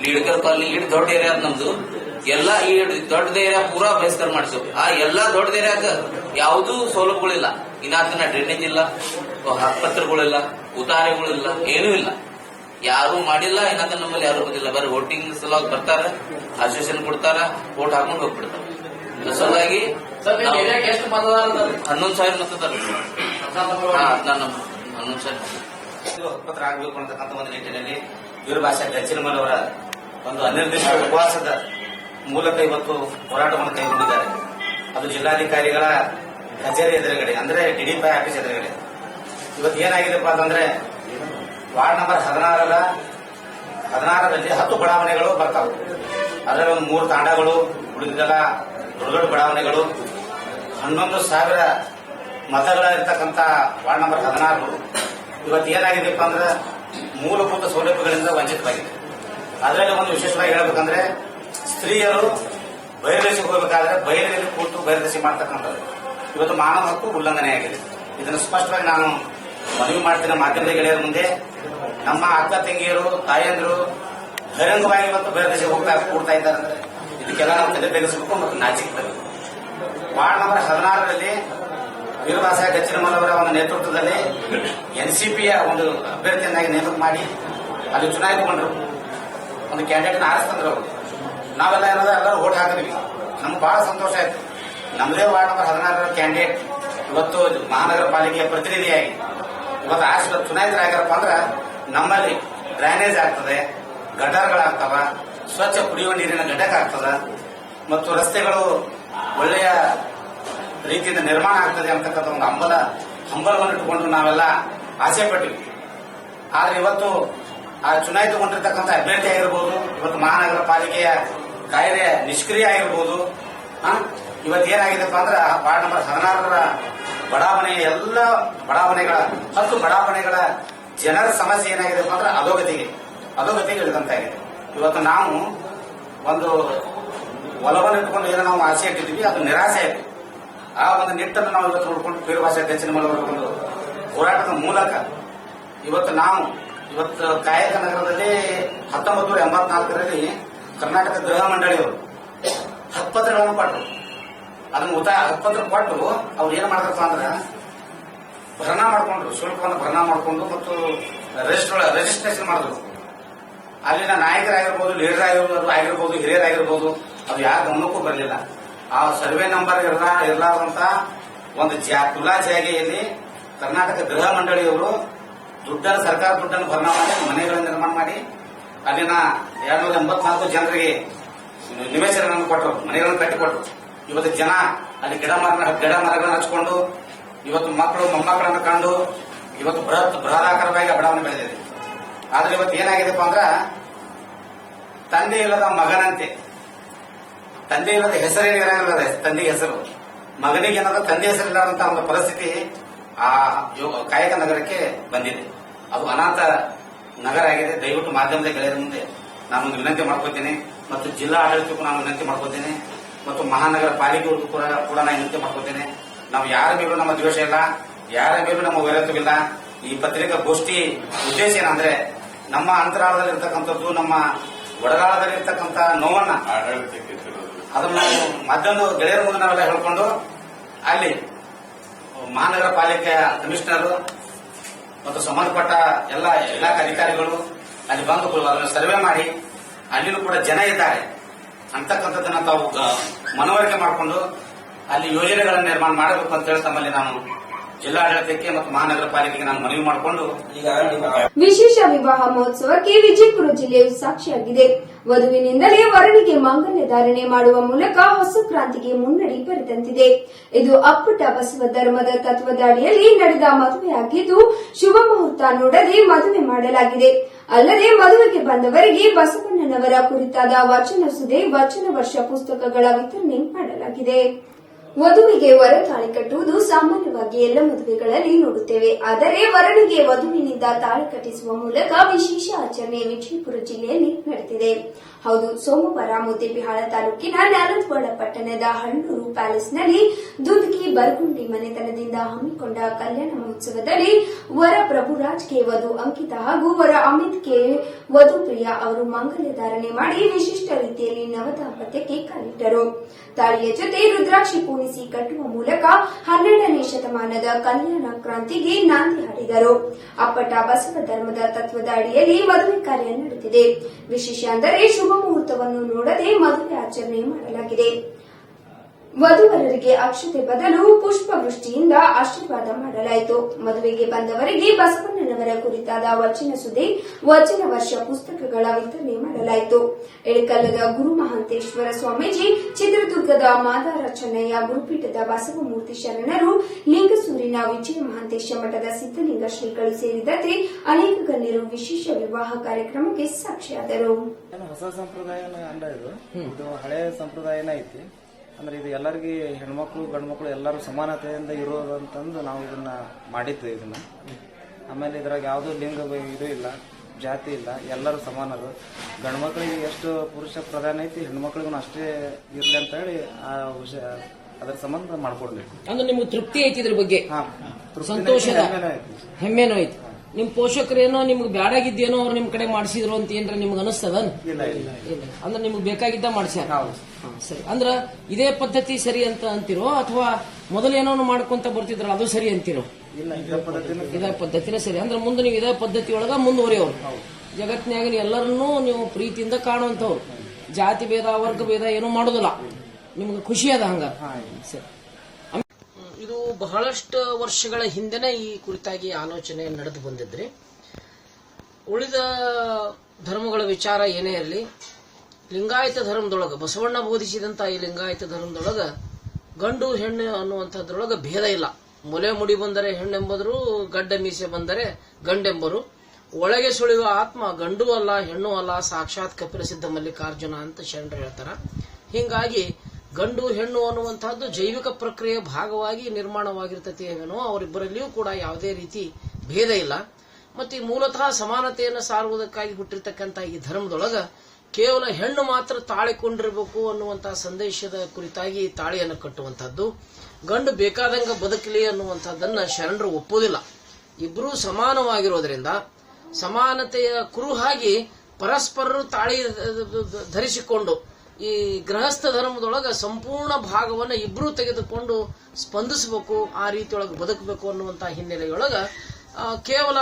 ಲೀಡ್ಕರ್ ಕಾಲನಿ ಇಟ್ಟು ದೊಡ್ಡ ಏರಿಯಾ ನಮ್ದು. ಎಲ್ಲಾ ಈ ದೊಡ್ಡ ಏರಿಯಾ ಪೂರಾ ಬಹಿಷ್ಕಾರ ಮಾಡ್ತೀವಿ. ಆ ಎಲ್ಲಾ ದೊಡ್ಡ ಏರಿಯಾಗ ಯಾವುದೂ ಸೌಲಭ್ಯಗಳಿಲ್ಲ. ಇನ್ನಾತನ ಡ್ರೈನೇಜ್ ಇಲ್ಲ, ಆಸ್ಪತ್ರೆಗಳಿಲ್ಲ ಉತಾರೆಗಳಿಲ್ಲ ಏನೂ ಇಲ್ಲ. ಯಾರು ಮಾಡಿಲ್ಲ ಏನಾದ್ರೆ ನಮ್ಮಲ್ಲಿ ಯಾರು ಬಂದಿಲ್ಲ. ಬರೀ ವೋಟಿಂಗ್ ಸಲುವಾಗಿ ಬರ್ತಾರ ಅಸೋಸಿಯೇಷನ್ ಕೊಡ್ತಾರ ವೋಟ್ ಹಾಕೊಂಡು ಹೋಗ್ಬಿಡ್ತಾರ. ಸಲುವಾಗಿ ಎಷ್ಟು ಮತದಾರ ಹನ್ನೊಂದು ಸಾವಿರ ಮತದಾರ ಹನ್ನೊಂದು ಸಾವಿರ ಹಕ್ಕುಪತ್ರ ಆಗಬೇಕು ಅಂತಕ್ಕಂಥ ಒಂದು ನಿಟ್ಟಿನಲ್ಲಿ ವೀರಭಾಷಾ ಅವರ ಒಂದು ಅನಿರ್ದಿಷ್ಟ ಉಪವಾಸದ ಮೂಲಕ ಇವತ್ತು ಹೋರಾಟವನ್ನು ಕೈಗೊಂಡಿದ್ದಾರೆ. ಅದು ಜಿಲ್ಲಾಧಿಕಾರಿಗಳ ಕಚೇರಿ ಎದುರುಗಡೆ ಅಂದ್ರೆ ಡಿಡಿಪಿ ಆಫೀಸ್ ಎದುರುಗಡೆ. ಇವತ್ತು ಏನಾಗಿದೆಪ್ಪ ಅಂತಂದ್ರೆ ವಾರ್ಡ್ ನಂಬರ್ ಹದಿನಾರರ ಹದಿನಾರರಲ್ಲಿ ಹತ್ತು ಬಡಾವಣೆಗಳು ಬರ್ತಾವೆ. ಅದರಲ್ಲಿ ಒಂದು ಮೂರು ತಾಂಡಗಳು ಉಳಿದಿದ್ದೆಲ್ಲ ದೊಡ್ಡ ದೊಡ್ಡ ಬಡಾವಣೆಗಳು. ಹನ್ನೊಂದು ಸಾವಿರ ಮತಗಳ ಇರ್ತಕ್ಕಂಥ ವಾರ್ಡ್ ನಂಬರ್ ಹದಿನಾರು. ಇವತ್ತು ಏನಾಗಿದೆಪ್ಪ ಅಂದ್ರೆ ಮೂಲಭೂತ ಸೌಲಭ್ಯಗಳಿಂದ ವಂಚಿತವಾಗಿದೆ ಅದರಲ್ಲಿ ಒಂದು ವಿಶೇಷವಾಗಿ ಹೇಳಬೇಕಂದ್ರೆ ಸ್ತ್ರೀಯರು ಬಹಿರ್ದೇಶಕ್ಕೆ ಹೋಗಬೇಕಾದ್ರೆ ಬಯಲಿನಲ್ಲಿ ಕೂತು ಬಹಿರ್ದೇಶ ಮಾಡ್ತಕ್ಕಂಥದ್ದು. ಇವತ್ತು ಮಾನವ ಹಕ್ಕು ಉಲ್ಲಂಘನೆ ಆಗಿದೆ. ಇದನ್ನು ಸ್ಪಷ್ಟವಾಗಿ ನಾನು ಮನವಿ ಮಾಡ್ತೀನಿ ಮಾಧ್ಯಮದ ಗೆಳೆಯರ ಮುಂದೆ ನಮ್ಮ ಅಕ್ಕ, ತಂಗಿಯರು, ತಾಯಂದಿರು ಬಹಿರಂಗವಾಗಿ ಮತ್ತು ಬಹಿರ್ದೇಶಕ್ಕೆ ಹೋಗ್ತಾ ಕೂಡ್ತಾ ಇದ್ದಾರೆ. ಇದಕ್ಕೆಲ್ಲ ನಾವು ತಲೆ ತೆಗೆಸಬೇಕು ಮತ್ತು ನಾಚಿಕ್ತೇವೆ ವಾರ್ಡ್ ನಂಬರ್ ಹದಿನಾರರಲ್ಲಿ ವೀರವಾಸ ಗಚ್ಚಿನಮಲ್ ಅವರ ಒಂದು ನೇತೃತ್ವದಲ್ಲಿ ಪಿಯ ಒಂದು ಅಭ್ಯರ್ಥಿಯನ್ನಾಗಿ ನೇಮಕ ಮಾಡಿ ಅಲ್ಲಿ ಚುನಾಯಿತಗೊಂಡ್ರು ಒಂದು ಕ್ಯಾಂಡಿಡೇಟ್ ಆರಿಸ್ತಂದ್ರು ಅವರು. ನಾವೆಲ್ಲ ಏನದ, ಎಲ್ಲರೂ ಓಟ್ ಹಾಕಿದ್ವಿ. ನಮ್ಗೆ ಬಹಳ ಸಂತೋಷ ಆಯ್ತು. ನಮ್ಮದೇ ವಾರ್ಡ್ ನಂಬರ್ ಹದಿನಾರರ ಕ್ಯಾಂಡಿಡೇಟ್ ಇವತ್ತು ಮಹಾನಗರ ಪಾಲಿಕೆಯ ಪ್ರತಿನಿಧಿಯಾಗಿ. ಇವತ್ತು ಆರಿಸ ಚುನಾಯಿತರಾಗ್ಯಾರಪ್ಪ ಅಂದ್ರೆ ನಮ್ಮಲ್ಲಿ ಡ್ರೈನೇಜ್ ಆಗ್ತದೆ ಗಟಾರ್ಗಳಾಗ್ತವ ಸ್ವಚ್ಛ ಕುಡಿಯುವ ನೀರಿನ ಘಟಕ ಆಗ್ತದ? ಮತ್ತು ರಸ್ತೆಗಳು ಒಳ್ಳೆಯ ರೀತಿಯಿಂದ ನಿರ್ಮಾಣ ಆಗ್ತದೆ ಅಂತಕ್ಕಂಥ ಒಂದು ಹಂಬಲ, ಹಂಬಲವನ್ನು ಇಟ್ಟುಕೊಂಡು ನಾವೆಲ್ಲ ಆಸೆ ಪಟ್ಟಿವಿ. ಆದ್ರೆ ಇವತ್ತು ಆ ಚುನಾಯಿತಗೊಂಡಿರ್ತಕ್ಕಂಥ ಅಭ್ಯರ್ಥಿ ಆಗಿರ್ಬೋದು, ಇವತ್ತು ಮಹಾನಗರ ಪಾಲಿಕೆಯ ಕಾಯ್ದೆ ನಿಷ್ಕ್ರಿಯ ಆಗಿರ್ಬೋದು ಇವತ್ತು ಏನಾಗಿದೆಪ್ಪ ಅಂದ್ರೆ ವಾರ್ಡ್ ನಂಬರ್ ಹದಿನಾರರ ಬಡಾವಣೆಯ ಎಲ್ಲ ಬಡಾವಣೆಗಳ, ಹತ್ತು ಬಡಾವಣೆಗಳ ಜನರ ಸಮಸ್ಯೆ ಏನಾಗಿದೆಪ್ಪ ಅಂದ್ರೆ ಅಧೋಗತಿಗೆ ಅಧೋಗತಿಗೆ ಇಳಿದಂತಾಗಿದೆ. ಇವತ್ತು ನಾವು ಒಂದು ಒಲವನ್ನು ಇಟ್ಕೊಂಡು ಏನೋ ನಾವು ಆಸೆ ಇಟ್ಟಿದ್ವಿ ಅದು ನಿರಾಸೆ ಆಯ್ತು ಆ ಒಂದು ನಿಟ್ಟನ್ನು ನಾವು ಇವತ್ತು ನೋಡ್ಕೊಂಡು ಪೇರು ಭಾಷೆ ಅಧ್ಯಕ್ಷನ ಮೇಲೆ ಒಂದು ಹೋರಾಟದ ಮೂಲಕ ಇವತ್ತು ನಾವು ಇವತ್ತು ಕಾಯಕ ನಗರದಲ್ಲಿ ಹತ್ತೊಂಬತ್ತು ನೂರ ಎಂಬತ್ನಾಲ್ಕರಲ್ಲಿ ಕರ್ನಾಟಕ ಗೃಹ ಮಂಡಳಿಯವರು ಹತ್ಪತ್ರಗಳನ್ನು ಕೊಟ್ಟರು ಅದನ್ನು ಉತ ಹತ್ಪತ್ರ ಕೊಟ್ಟು ಅವ್ರು ಏನ್ ಮಾಡಿದ್ರಪ್ಪ ಅಂದ್ರೆ ಭರಣ ಮಾಡಿಕೊಂಡ್ರು, ಶುಲ್ಕವನ್ನು ಭರಣ ಮಾಡಿಕೊಂಡು ಮತ್ತು ರಿಜಿಸ್ಟರ್ ರಿಜಿಸ್ಟ್ರೇಷನ್ ಮಾಡಿದ್ರು. ಅಲ್ಲಿನ ನಾಯಕರಾಗಿರ್ಬೋದು ಲೀಡರ್ ಆಗಿರ್ಬೋದು ಆಗಿರ್ಬೋದು, ಹಿರಿಯರಾಗಿರ್ಬೋದು, ಅದು ಯಾರ ಗಮನಕ್ಕೂ ಬರಲಿಲ್ಲ. ಆ ಸರ್ವೆ ನಂಬರ್ ಇರಲ, ಇರಲಾರ್ದಂತ ಒಂದು ಖುಲ್ಲಾ ಜಾಗೆಯಲ್ಲಿ ಕರ್ನಾಟಕ ಗೃಹ ಮಂಡಳಿಯವರು ದುಡ್ಡನ್ನು, ಸರ್ಕಾರ ದುಡ್ಡನ್ನು ಭರಣ ಮಾಡಿ, ಮನೆಗಳನ್ನು ನಿರ್ಮಾಣ ಮಾಡಿ, ಅಲ್ಲಿನ ಎರಡ್ನೂರ ಎಂಬತ್ನಾಲ್ಕು ಜನರಿಗೆ ನಿವೇಶನಗಳನ್ನು ಕೊಟ್ಟರು, ಮನೆಗಳನ್ನು ಕಟ್ಟಿಕೊಟ್ರು. ಇವತ್ತು ಜನ ಅಲ್ಲಿ ಗಿಡ ಮರ, ಗಿಡ ಮರಗಳನ್ನು ಹಚ್ಕೊಂಡು, ಇವತ್ತು ಮಕ್ಕಳು, ಮೊಮ್ಮಕ್ಕಳನ್ನು ಕಂಡು, ಇವತ್ತು ಬೃಹತ್ ಬೃಹದಾಕಾರವಾಗಿ ಬಡಾವಣೆ ಬೆಳೆದಿದೆ. ಆದ್ರೆ ಇವತ್ತು ಏನಾಗಿದೆಪ್ಪ ಅಂದ್ರ, ತಂದೆ ಇಲ್ಲದ ಮಗನಂತೆ. ತಂದೆ ಇಲ್ಲದ ಹೆಸರೇನು ತಂದೆ ಹೆಸರು. ಮಗನಿಗೆ ಏನಾದ್ರು ತಂದೆ ಹೆಸರಿಲ್ಲದಂತಹ ಒಂದು ಪರಿಸ್ಥಿತಿ ಆ ಕಾಯಕ ನಗರಕ್ಕೆ ಬಂದಿದೆ. ಅದು ಅನಾಥ ನಗರ ಆಗಿದೆ. ದಯವಿಟ್ಟು ಮಾಧ್ಯಮದ ಗೆಳೆಯರ ಮುಂದೆ ನಾನು ವಿನಂತಿ ಮಾಡ್ಕೋತೀನಿ ಮತ್ತು ಜಿಲ್ಲಾ ಆಡಳಿತಕ್ಕೂ ನಾನು ವಿನಂತಿ ಮಾಡ್ಕೋತೀನಿ ಮತ್ತು ಮಹಾನಗರ ಪಾಲಿಕೆಗೂ ಕೂಡ ಕೂಡ ನಾನು ವಿನಂತಿ ಮಾಡ್ಕೋತೀನಿ ನಾವು ಯಾರ ಮೇಲೂ ನಮ್ಮ ದ್ವೇಷ ಇಲ್ಲ, ಯಾರ ಮೇಲೂ ನಮ್ಮ ವೈರತ್ವವಿಲ್ಲ. ಈ ಪತ್ರಿಕಾ ಗೋಷ್ಠಿ ಉದ್ದೇಶ ಏನಂದ್ರೆ ನಮ್ಮ ಅಂತರಾಳದಲ್ಲಿರ್ತಕ್ಕಂಥದ್ದು, ನಮ್ಮ ಒಡಗಾಳದಲ್ಲಿರ್ತಕ್ಕಂಥ ನೋವನ್ನ. ಅದನ್ನ ಮತ್ತೊಂದು ಗೆಳೆಯರ ಮುಂದೆ ನಾವೆಲ್ಲ ಹೇಳ್ಕೊಂಡು, ಅಲ್ಲಿ ಮಹಾನಗರ ಪಾಲಿಕೆಯ ಕಮಿಷನರ್ ಮತ್ತು ಸಂಬಂಧಪಟ್ಟ ಎಲ್ಲ ಇಲಾಖೆ ಅಧಿಕಾರಿಗಳು ಅಲ್ಲಿ ಬಂದು ಅದನ್ನು ಸರ್ವೆ ಮಾಡಿ, ಅಲ್ಲಿನೂ ಕೂಡ ಜನ ಇದ್ದಾರೆ ಅಂತಕ್ಕಂಥದ್ದನ್ನ ತಾವು ಮನವರಿಕೆ ಮಾಡಿಕೊಂಡು ಅಲ್ಲಿ ಯೋಜನೆಗಳನ್ನು ನಿರ್ಮಾಣ ಮಾಡಬೇಕು ಅಂತ ಹೇಳಿ ತಮ್ಮಲ್ಲಿ ನಾನು ಜಿಲ್ಲಾಡಳಿತಕ್ಕೆ ಮತ್ತು ಮಹಾನಗರ ಪಾಲಿಕೆಗೆ ನಾನು ಮನವಿ ಮಾಡಿಕೊಂಡು ವಿಶೇಷ ವಿವಾಹ ಮಹೋತ್ಸವಕ್ಕೆ ವಿಜಯಪುರ ಜಿಲ್ಲೆಯು ಸಾಕ್ಷಿಯಾಗಿದೆ. ವಧುವಿನಿಂದಲೇ ವರನಿಗೆ ಮಾಂಗಲ್ಯ ಧಾರಣೆ ಮಾಡುವ ಮೂಲಕ ಹೊಸ ಕ್ರಾಂತಿಗೆ ಮುನ್ನಡಿ ಬರೆದಂತಿದೆ. ಇದು ಅಪ್ಪಟ ಬಸವ ಧರ್ಮದ ತತ್ವದ ಅಡಿಯಲ್ಲಿ ನಡೆದ ಮದುವೆಯಾಗಿದ್ದು, ಶುಭ ಮುಹೂರ್ತ ನೋಡದೆ ಮದುವೆ ಮಾಡಲಾಗಿದೆ. ಅಲ್ಲದೆ ಮದುವೆಗೆ ಬಂದವರಿಗೆ ಬಸವಣ್ಣನವರ ಕುರಿತಾದ ವಚನ ಸುದೆ ವಚನ ವರ್ಷ ಪುಸ್ತಕಗಳ ವಿತರಣೆ ಮಾಡಲಾಗಿದೆ. ವಧುವಿಗೆ ವರ ತಾಳಿ ಕಟ್ಟುವುದು ಸಾಮಾನ್ಯವಾಗಿ ಎಲ್ಲ ಮದುವೆಗಳಲ್ಲಿ ನೋಡುತ್ತೇವೆ. ಆದರೆ ವರನಿಗೆ ವಧುವಿನಿಂದ ತಾಳಿ ಕಟ್ಟಿಸುವ ಮೂಲಕ ವಿಶೇಷ ಆಚರಣೆ ವಿಜಯಪುರ ಜಿಲ್ಲೆಯಲ್ಲಿ ನಡೆದಿದೆ. ಹೌದು, ಸೋಮವಾರ ಮುದ್ದೇಬಿಹಾಳ ತಾಲೂಕಿನ ನ್ಯಾಲತ್ವಾಡ ಪಟ್ಟಣದ ಹಣ್ಣೂರು ಪ್ಯಾಲೇಸ್ನಲ್ಲಿ ದುದ್ಕಿ ಬರಗುಂಡಿ ಮನೆತನದಿಂದ ಹಮ್ಮಿಕೊಂಡ ಕಲ್ಯಾಣ ಮಹೋತ್ಸವದಲ್ಲಿ ವರ ಪ್ರಭುರಾಜ್ ಕೆ ವಧು ಅಂಕಿತ ಹಾಗೂ ವರ ಅಮಿತ್ ಕೆ ವಧು ಪ್ರಿಯಾ ಅವರು ಮಾಂಗಲ್ಯ ಧಾರಣೆ ಮಾಡಿ ವಿಶಿಷ್ಟ ರೀತಿಯಲ್ಲಿ ನವದಾಂಪತ್ಯಕ್ಕೆ ಕಾಲಿಟ್ಟರು. ತಾಳಿಯ ಜೊತೆ ರುದ್ರಾಕ್ಷಿ ಪೂಣಿಸಿ ಕಟ್ಟುವ ಮೂಲಕ ಹನ್ನೆರಡನೇ ಶತಮಾನದ ಕಲ್ಯಾಣ ಕ್ರಾಂತಿಗೆ ನಾಂದಿ ಹಾಡಿದರು. ಅಪ್ಪಟ ಬಸವ ಧರ್ಮದ ತತ್ವದ ಅಡಿಯಲ್ಲಿ ಮದುವೆ ಕಾರ್ಯ ನಡೆದಿದೆ. ವಿಶೇಷ ಅಂದರೆ ಶುಭ ಮುಹೂರ್ತವನ್ನು ನೋಡದೆ ಮದುವೆ ಆಚರಣೆ ಮಾಡಲಾಗಿದೆ. ವಧುವರರಿಗೆ ಅಕ್ಷತೆ ಬದಲು ಪುಷ್ಪವೃಷ್ಟಿಯಿಂದ ಆಶೀರ್ವಾದ ಮಾಡಲಾಯಿತು. ಮದುವೆಗೆ ಬಂದವರಿಗೆ ಬಸವಣ್ಣನವರ ಕುರಿತಾದ ವಚನ ಸುದ್ದಿ ವಚನ ವರ್ಷ ಪುಸ್ತಕಗಳ ವಿತರಣೆ ಮಾಡಲಾಯಿತು. ಎಳಕಲ್ಲದ ಗುರು ಮಹಾಂತೇಶ್ವರ ಸ್ವಾಮೀಜಿ ಚಿತ್ರದುರ್ಗದ ಮಾದಾರ ಚೆನ್ನಯ್ಯ ಗುರುಪೀಠದ ಬಸವಮೂರ್ತಿ ಶರಣರು ಲಿಂಗಸೂರಿನ ವಿಜಯ ಮಹಾಂತೇಶ ಮಠದ ಸಿದ್ದಲಿಂಗ ಶ್ರೀಗಳು ಸೇರಿದಂತೆ ಅನೇಕ ಗಣ್ಯರು ವಿಶೇಷ ವಿವಾಹ ಕಾರ್ಯಕ್ರಮಕ್ಕೆ ಸಾಕ್ಷಿಯಾದರು. ಹೊಸ ಸಂಪ್ರದಾಯನ ಇದು. ಇದು ಹಳೆಯ ಸಂಪ್ರದಾಯನ ಐತಿ. ಅಂದ್ರೆ ಇದು ಎಲ್ಲರಿಗೂ ಹೆಣ್ಮಕ್ಳು ಗಂಡು ಮಕ್ಳು ಎಲ್ಲರೂ ಸಮಾನತೆಯಿಂದ ಇರೋದಂತಂದು ನಾವು ಇದನ್ನ ಮಾಡಿದ್ದು ಇದನ್ನ. ಆಮೇಲೆ ಇದ್ರಾಗ ಯಾವುದೂ ಲಿಂಗ ಇದು ಇಲ್ಲ ಜಾತಿ ಇಲ್ಲ ಎಲ್ಲರೂ ಸಮಾನರು. ಗಂಡು ಮಕ್ಕಳಿಗೆ ಎಷ್ಟು ಪುರುಷ ಪ್ರಧಾನ ಐತಿ ಹೆಣ್ಮಕ್ಳಿಗೂ ಅಷ್ಟೇ ಇರ್ಲಿ ಅಂತ ಹೇಳಿ ಆ ವಿಷಯ ಅದರ ಸಂಬಂಧ ಮಾಡ್ಕೊಡ್ಬೇಕು ಅಂದ್ರೆ ನಿಮ್ಗೆ ತೃಪ್ತಿ ಐತಿ ಇದ್ರ ಬಗ್ಗೆ? ಸಂತೋಷದ ಹೆಮ್ಮೆನೂ ಐತಿ. ನಿಮ್ ಪೋಷಕರೇನೋ ನಿಮ್ಗೆ ಬ್ಯಾಡಾಗಿದ್ದೇನೋ ಅವ್ರು ನಿಮ್ ಕಡೆ ಮಾಡಿಸಿದ್ರು ಅಂತ ಏನ್ರ ನಿಮ್ಗೆ ಅನಿಸ್ತದ? ಅಂದ್ರೆ ನಿಮ್ಗೆ ಬೇಕಾಗಿದ್ದ ಮಾಡ್ಸ್ಯಾರ? ಹೌದು. ಸರಿ. ಅಂದ್ರ ಇದೇ ಪದ್ಧತಿ ಸರಿ ಅಂತ ಅಂತಿರೋ ಅಥವಾ ಮೊದಲೇನೋ ಮಾಡ್ಕೊಂತ ಬರ್ತಿದ್ರ ಅದು ಸರಿ ಅಂತಿರೋ? ಇಲ್ಲ ಇದೇ ಪದ್ಧತಿನ ಸರಿ. ಅಂದ್ರೆ ಮುಂದೆ ನೀವು ಇದೇ ಪದ್ಧತಿ ಒಳಗ ಮುಂದುವರಿಯವ್ರು ಜಗತ್ತಿನಾಗ ಎಲ್ಲರನ್ನೂ ನೀವು ಪ್ರೀತಿಯಿಂದ ಕಾಣುವಂತವ್ರು ಜಾತಿ ಭೇದ ವರ್ಗ ಭೇದ ಏನೂ ಮಾಡೋದಿಲ್ಲ. ನಿಮ್ಗೆ ಖುಷಿ ಅದ ಹಂಗ? ಸರಿ. ಬಹಳಷ್ಟು ವರ್ಷಗಳ ಹಿಂದೆನೆ ಈ ಕುರಿತಾಗಿ ಆಲೋಚನೆ ನಡೆದು ಬಂದಿದ್ರಿ. ಉಳಿದ ಧರ್ಮಗಳ ವಿಚಾರ ಏನೇ ಇರಲಿ, ಲಿಂಗಾಯತ ಧರ್ಮದೊಳಗ, ಬಸವಣ್ಣ ಬೋಧಿಸಿದಂತ ಈ ಲಿಂಗಾಯತ ಧರ್ಮದೊಳಗ ಗಂಡು, ಹೆಣ್ಣು ಅನ್ನುವಂಥದ್ರೊಳಗ ಭೇದ ಇಲ್ಲ. ಮೊಲೆ ಮುಡಿ ಬಂದರೆ ಹೆಣ್ಣೆಂಬುದರು, ಗಡ್ಡ ಮೀಸೆ ಬಂದರೆ ಗಂಡೆಂಬರು. ಒಳಗೆ ಸುಳಿಯುವ ಆತ್ಮ ಗಂಡು ಅಲ್ಲ, ಹೆಣ್ಣು ಅಲ್ಲ, ಸಾಕ್ಷಾತ್ ಕಪಿಲಸಿದ್ಧ ಮಲ್ಲಿಕಾರ್ಜುನ ಅಂತ ಶರಣರು ಹೇಳ್ತಾರ. ಹಿಂಗಾಗಿ ಗಂಡು ಹೆಣ್ಣು ಅನ್ನುವಂತಹದ್ದು ಜೈವಿಕ ಪ್ರಕ್ರಿಯೆ ಭಾಗವಾಗಿ ನಿರ್ಮಾಣವಾಗಿರ್ತತೆಯೇನೋ ಅವರಿಬ್ಬರಲ್ಲಿಯೂ ಕೂಡ ಯಾವುದೇ ರೀತಿ ಭೇದ ಇಲ್ಲ. ಮತ್ತೆ ಈ ಮೂಲತಃ ಸಮಾನತೆಯನ್ನು ಸಾರುವುದಕ್ಕಾಗಿ ಹುಟ್ಟಿರ್ತಕ್ಕಂಥ ಈ ಧರ್ಮದೊಳಗ ಕೇವಲ ಹೆಣ್ಣು ಮಾತ್ರ ತಾಳಿಕೊಂಡಿರಬೇಕು ಅನ್ನುವಂತಹ ಸಂದೇಶದ ಕುರಿತಾಗಿ ತಾಳಿಯನ್ನು ಕಟ್ಟುವಂತಹದ್ದು, ಗಂಡು ಬೇಕಾದಂಗ ಬದುಕಲಿ ಅನ್ನುವಂಥದ್ದನ್ನ ಶರಣರು ಒಪ್ಪುವುದಿಲ್ಲ. ಇಬ್ಬರೂ ಸಮಾನವಾಗಿರೋದ್ರಿಂದ ಸಮಾನತೆಯ ಕುರುಹಾಗಿ ಪರಸ್ಪರರು ತಾಳಿ ಧರಿಸಿಕೊಂಡು ಈ ಗೃಹಸ್ಥ ಧರ್ಮದೊಳಗ ಸಂಪೂರ್ಣ ಭಾಗವನ್ನು ಇಬ್ರು ತೆಗೆದುಕೊಂಡು ಸ್ಪಂದಿಸಬೇಕು, ಆ ರೀತಿಯೊಳಗೆ ಬದುಕಬೇಕು ಅನ್ನುವಂತ ಹಿನ್ನೆಲೆಯೊಳಗ ಕೇವಲ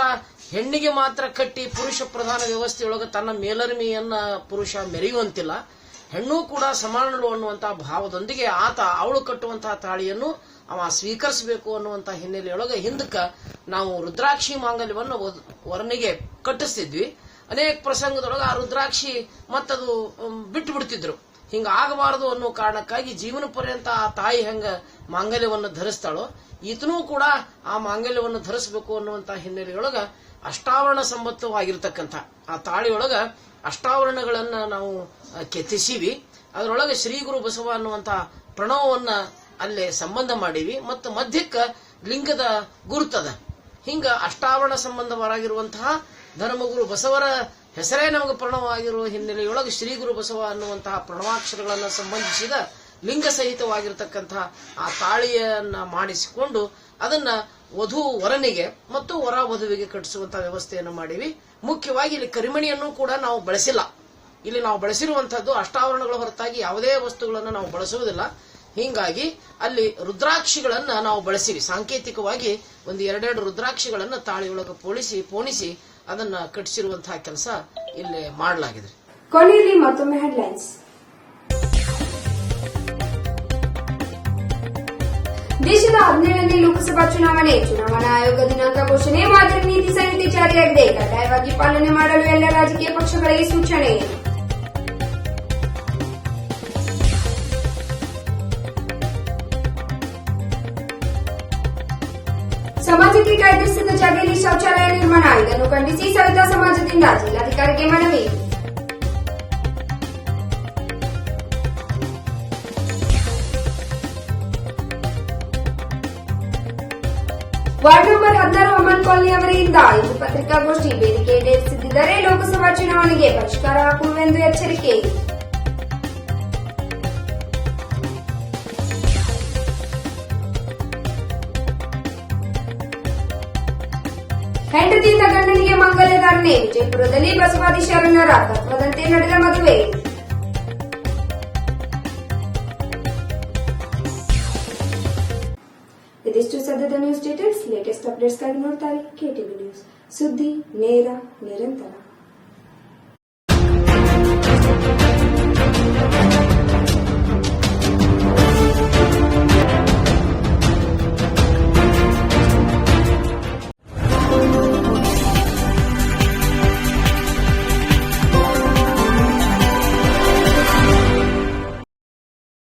ಹೆಣ್ಣಿಗೆ ಮಾತ್ರ ಕಟ್ಟಿ ಪುರುಷ ಪ್ರಧಾನ ವ್ಯವಸ್ಥೆಯೊಳಗೆ ತನ್ನ ಮೇಲರಿಮೆಯನ್ನ ಪುರುಷ ಮೆರೆಯುವಂತಿಲ್ಲ. ಹೆಣ್ಣು ಕೂಡ ಸಮಾನಳು ಅನ್ನುವಂತಹ ಭಾವದೊಂದಿಗೆ ಆತ ಅವಳು ಕಟ್ಟುವಂತಹ ತಾಳಿಯನ್ನು ಅವ ಸ್ವೀಕರಿಸಬೇಕು ಅನ್ನುವಂತಹ ಹಿನ್ನೆಲೆಯೊಳಗೆ ಹಿಂದಕ್ಕ ನಾವು ರುದ್ರಾಕ್ಷಿ ಮಾಂಗಲ್ಯವನ್ನು ವರನಿಗೆ ಕಟ್ಟಿಸ್ತಿದ್ವಿ. ಅನೇಕ ಪ್ರಸಂಗದೊಳಗೆ ಆ ರುದ್ರಾಕ್ಷಿ ಮತ್ತದು ಬಿಟ್ಟು ಬಿಡ್ತಿದ್ರು ಹಿಂಗ ಆಗಬಾರದು ಅನ್ನೋ ಕಾರಣಕ್ಕಾಗಿ ಜೀವನ ಪರ್ಯಂತ ಆ ತಾಯಿ ಹೆಂಗ ಮಾಂಗಲ್ಯವನ್ನು ಧರಿಸ್ತಾಳೋ, ಈತನೂ ಕೂಡ ಆ ಮಾಂಗಲ್ಯವನ್ನು ಧರಿಸಬೇಕು ಅನ್ನುವಂತ ಹಿನ್ನೆಲೆಯೊಳಗ ಅಷ್ಟಾವರಣ ಸಂಬತ್ತವಾಗಿರ್ತಕ್ಕಂಥ ಆ ತಾಳಿಯೊಳಗ ಅಷ್ಟಾವರಣಗಳನ್ನ ನಾವು ಕೆತ್ತಿಸೀವಿ. ಅದರೊಳಗೆ ಶ್ರೀ ಗುರು ಬಸವ ಅನ್ನುವಂತ ಪ್ರಣವವನ್ನ ಅಲ್ಲೇ ಸಂಬಂಧ ಮಾಡೀವಿ. ಮತ್ತು ಮಧ್ಯಕ್ಕ ಲಿಂಗದ ಗುರುತದ. ಹಿಂಗ ಅಷ್ಟಾವರಣ ಸಂಬಂಧವಾಗಿರುವಂತಹ ಧರ್ಮಗುರು ಬಸವರ ಹೆಸರೇ ನಮಗೆ ಪ್ರಣವವಾಗಿರುವ ಹಿನ್ನೆಲೆಯೊಳಗೆ ಶ್ರೀ ಗುರು ಬಸವ ಅನ್ನುವಂತಹ ಪ್ರಣವಾಕ್ಷರಗಳನ್ನು ಸಂಬಂಧಿಸಿದ ಲಿಂಗ ಸಹಿತವಾಗಿರತಕ್ಕಂತಹ ಆ ತಾಳಿಯನ್ನ ಮಾಡಿಸಿಕೊಂಡು ಅದನ್ನ ವಧು ವರನಿಗೆ ಮತ್ತು ವರ ವಧುವಿಗೆ ಕಟ್ಟಿಸುವಂತಹ ವ್ಯವಸ್ಥೆಯನ್ನು ಮಾಡಿವಿ. ಮುಖ್ಯವಾಗಿ ಇಲ್ಲಿ ಕರಿಮಣಿಯನ್ನು ಕೂಡ ನಾವು ಬಳಸಿಲ್ಲ. ಇಲ್ಲಿ ನಾವು ಬಳಸಿರುವಂತಹದ್ದು ಅಷ್ಟಾವರಣಗಳ ಹೊರತಾಗಿ ಯಾವುದೇ ವಸ್ತುಗಳನ್ನು ನಾವು ಬಳಸುವುದಿಲ್ಲ. ಹೀಗಾಗಿ ಅಲ್ಲಿ ರುದ್ರಾಕ್ಷಿಗಳನ್ನು ನಾವು ಬಳಸಿವಿ. ಸಾಂಕೇತಿಕವಾಗಿ ಒಂದು ಎರಡೆರಡು ರುದ್ರಾಕ್ಷಿಗಳನ್ನು ತಾಳಿಯೊಳಗೆ ಪೋಣಿಸಿ ಪೋಣಿಸಿ ಅದನ್ನ ಕಟ್ಟಿಸಿರುವಂತಹ ಕೆಲಸ ಇಲ್ಲಿ ಮಾಡಲಾಗಿದೆ. ಕೊನೆಯಲ್ಲಿ ಮತ್ತೊಮ್ಮೆ ಹೆಡ್ಲೈನ್ಸ್ ದೇಶದ ಹದಿನೇಳನೇ ಲೋಕಸಭಾ ಚುನಾವಣೆ, ಚುನಾವಣಾ ಆಯೋಗ ದಿನಾಂಕ ಘೋಷಣೆ, ಮಾದರಿ ನೀತಿ ಸಂಹಿತೆ ಜಾರಿಯಾಗಿದೆ. ಕಡ್ಡಾಯವಾಗಿ ಪಾಲನೆ ಮಾಡಲು ಎಲ್ಲ ರಾಜಕೀಯ ಪಕ್ಷಗಳಿಗೆ ಸೂಚನೆ. ಸಮಾಜಕ್ಕೆ ಕಾಯ್ದಿರಿಸಿದ ಜಾಗೆಯಲ್ಲಿ ಶೌಚಾಲಯ ನಿರ್ಮಾಣ ಇದನ್ನು ಖಂಡಿಸಿ ಸವಿತಾ ಸಮಾಜದಿಂದ ಜಿಲ್ಲಾಧಿಕಾರಿಗೆ ಮನವಿ. ವಾರ್ಡ್ ನಂಬರ್ ಹದಿನಾರು ಅಮನ್ ಕಾಲನಿ ಅವರಿಂದ ಇಂದು ಪತ್ರಿಕಾಗೋಷ್ಠಿ ಬೇಡಿಕೆ ಈಡೇರಿಸದಿದ್ದರೆ ಲೋಕಸಭಾ ಚುನಾವಣೆಗೆ ಪರಿಷ್ಕಾರ ಹಾಕುವೆಂದು ಎಚ್ಚರಿಕೆ. ಹೆಂಡತಿಯಿಂದ ಗಂಡನಿಗೆ ಮಂಗಲ್ಯಧಾರಣೆ ವಿಜಯಪುರದಲ್ಲಿ ಬಸವಾದಿ ಶರಣರ ತತ್ವದಂತೆ ನಡೆದ ಮದುವೆ ಇದಿಷ್ಟು ಸದ್ಯದ ನ್ಯೂಸ್ ಡೀಟೇಲ್ಸ್ ಲೇಟೆಸ್ಟ್ ಅಪ್ಡೇಟ್ಸ್ಗಾಗಿ ನೋಡ್ತಾರೆ ಕೆಟಿವಿ ನ್ಯೂಸ್ ಸುದ್ದಿ ನೇರ ನಿರಂತರ